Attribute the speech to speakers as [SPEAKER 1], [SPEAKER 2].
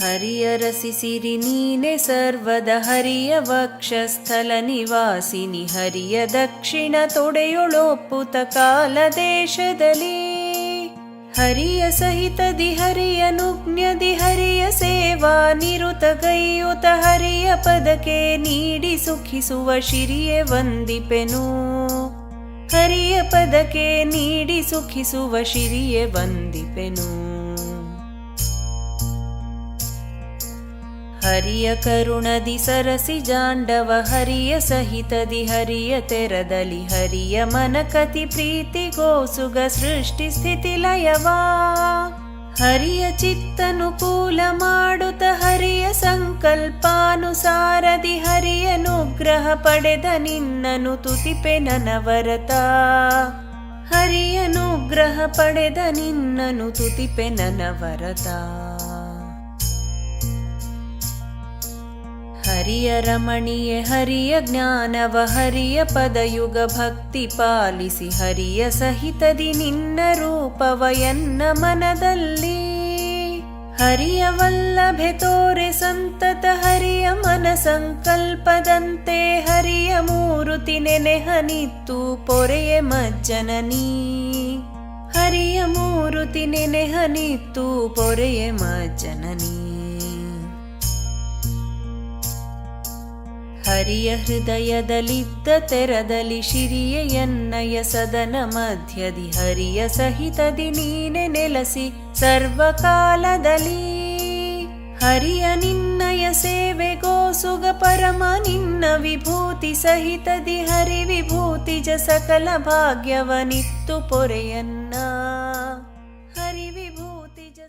[SPEAKER 1] ಹರಿಯ ನೀನೆ ಸರ್ವದ ಹರಿಯ ವಕ್ಷಸ್ಥಲ ನಿವಾಸಿನಿ, ಹರಿಯ ದಕ್ಷಿಣ ತೊಡೆಯೊಳೊಪ್ಪುತ ಕಾಲ ದೇಶದಲ್ಲಿ. ಹರಿಯ ಸಹಿತದಿ ಹರಿಯ ದಿ, ಹರಿಯ ಸೇವಾ ನಿರುತ ಗೈಯುತ, ಹರಿಯ ಪದಕ್ಕೆ ನೀಡಿ ಸುಖಿಸುವ ಶಿರಿಯೆ ವಂದಿಪೆನು. ಹರಿಯ ಪದಕ್ಕೆ ನೀಡಿ ಸುಖಿಸುವ ಶಿರಿಯೆ ವಂದಿಪೆನು. ಹರಿಯ ಕರುಣದಿ ಸರಸಿ ಜಾಂಡವ, ಹರಿಯ ಸಹಿತದಿ ಹರಿಯ ತೆರದಲಿ ಹರಿಯ ಮನಕತಿ ಪ್ರೀತಿಗೋಸುಗ ಸೃಷ್ಟಿ ಸ್ಥಿತಿ ಲಯವಾ. ಹರಿಯ ಚಿತ್ತನುಕೂಲ ಮಾಡುತ್ತ ಹರಿಯ ಸಂಕಲ್ಪಾನುಸಾರದಿ ಹರಿಯನುಗ್ರಹ ಪಡೆದ ನಿನ್ನನು ತುತಿಪೆ ನನವರತ ಹರಿಯನುಗ್ರಹ ಪಡೆದ ನಿನ್ನನು ತುತಿಪೆ ನನವರತ ಹರಿಯ ರಮಣೀಯ, ಹರಿಯ ಜ್ಞಾನವ, ಹರಿಯ ಪದಯುಗ ಭಕ್ತಿ ಪಾಲಿಸಿ, ಹರಿಯ ಸಹಿತದಿ ನಿನ್ನ ರೂಪವಯನ್ನ ಮನದಲ್ಲಿ. ಹರಿಯ ವಲ್ಲಭೆ ತೋರೆ ಸಂತತ, ಹರಿಯ ಮನ ಸಂಕಲ್ಪದಂತೆ, ಹರಿಯ ಮೂರುತಿ ನೆನೆಹನಿತ್ತು ಪೊರೆಯ ಮಜ್ಜನನೀ ಹರಿಯ ಮೂರುತಿ ನೆನೆಹನಿತ್ತು ಪೊರೆಯ ಮಜ್ಜನನೀ ಹರಿಯ ಹೃದಯದಲಿದ್ದ ತೆರದಲ್ಲಿ ಶಿರಿಯೆಯನ್ನಯ ಸದನ ಮಧ್ಯದಿ ಹರಿಯ ಸಹಿತದಿ ನೀನೆ ನೆಲಸಿ ಸರ್ವಕಾಲದಲ್ಲಿ. ಹರಿಯ ನಿನ್ನಯ ಸೇವೆಗೋಸುಗ ಪರಮ ನಿನ್ನ ವಿಭೂತಿ ಸಹಿತದಿ ಹರಿ ವಿಭೂತಿ ವಿಭೂತಿಜ ಸಕಲ ಭಾಗ್ಯವನಿತ್ತು ಪೊರೆಯನ್ನ. ಹರಿ ವಿಭೂತಿಜ